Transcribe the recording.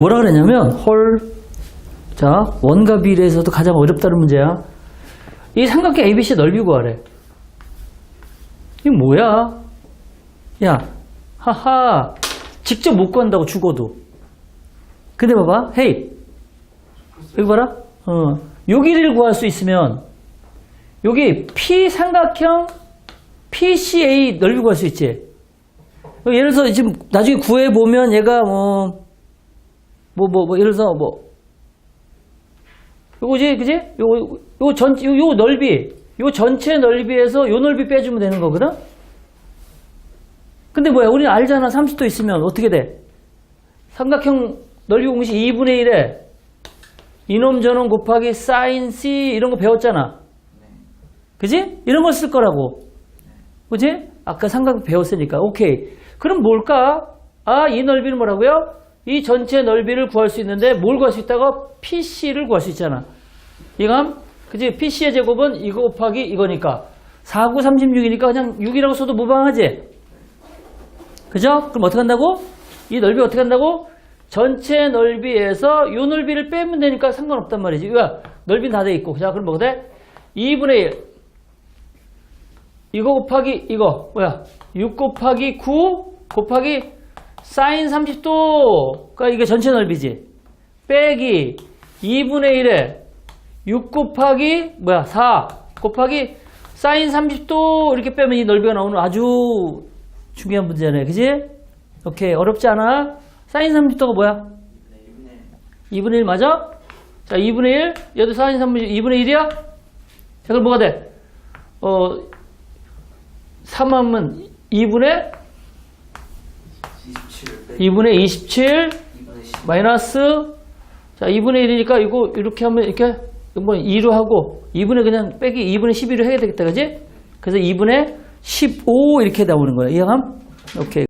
뭐라 그랬냐면 헐. 자, 원과 비례에서도 가장 어렵다는 문제야. 이 삼각형 ABC 넓이 구하래. 이게 뭐야? 야, 하하. 직접 못 구한다고 죽어도. 근데 봐봐. 헤이. 여기 봐라. 어. 여기를 구할 수 있으면 여기 P 삼각형 PCA 넓이 구할 수 있지. 예를 들어서 지금 나중에 구해 보면 얘가 뭐 뭐 뭐 뭐 예를 들어서 뭐 요거지 그지? 요거 요거 전 요, 요 넓이 요 전체 넓이에서 요 넓이 빼주면 되는 거거든. 근데 뭐야? 우리는 알잖아. 30도 있으면 어떻게 돼? 삼각형 넓이 공식 2분의 1에 이놈 저놈 곱하기 사인 C 이런 거 배웠잖아. 그지? 이런 걸 쓸 거라고. 그지? 아까 삼각 배웠으니까. 오케이. 그럼 뭘까? 아, 이 넓이는 뭐라고요? 이 전체 넓이를 구할 수 있는데 뭘 구할 수 있다고? PC를 구할 수 있잖아. 이감? 그지? PC의 제곱은 이거 곱하기 이거니까. 4, 9, 36이니까 그냥 6이라고 써도 무방하지? 그죠? 그럼 어떻게 한다고? 이 넓이 어떻게 한다고? 전체 넓이에서 이 넓이를 빼면 되니까 상관없단 말이지. 야, 넓이는 다 돼 있고. 자, 그럼 뭐가 돼? 2분의 1. 이거 곱하기 이거 뭐야? 6 곱하기 9 곱하기 사인 30도. 그러니까 이게 전체 넓이지. 빼기 2분의 1에 6 곱하기 뭐야? 4 곱하기 사인 30도 이렇게 빼면 이 넓이가 나오는 아주 중요한 문제네. 그지? 오케이. 어렵지 않아? 사인 30도가 뭐야? 2분의 1 맞아? 자, 2분의 1. 얘도 사인 30, 2분의 1이야? 자, 그럼 뭐가 돼? 어, 3하면 2분의 27 2분의 27 2분의 10 마이너스 자 2분의 1이니까 이거 이렇게 하면 이렇게 뭐 2로 하고 2분의 그냥 빼기 2분의 12로 해야 되겠다 그지? 그래서 2분의 15 이렇게 나오는 거야 이해감? 오케이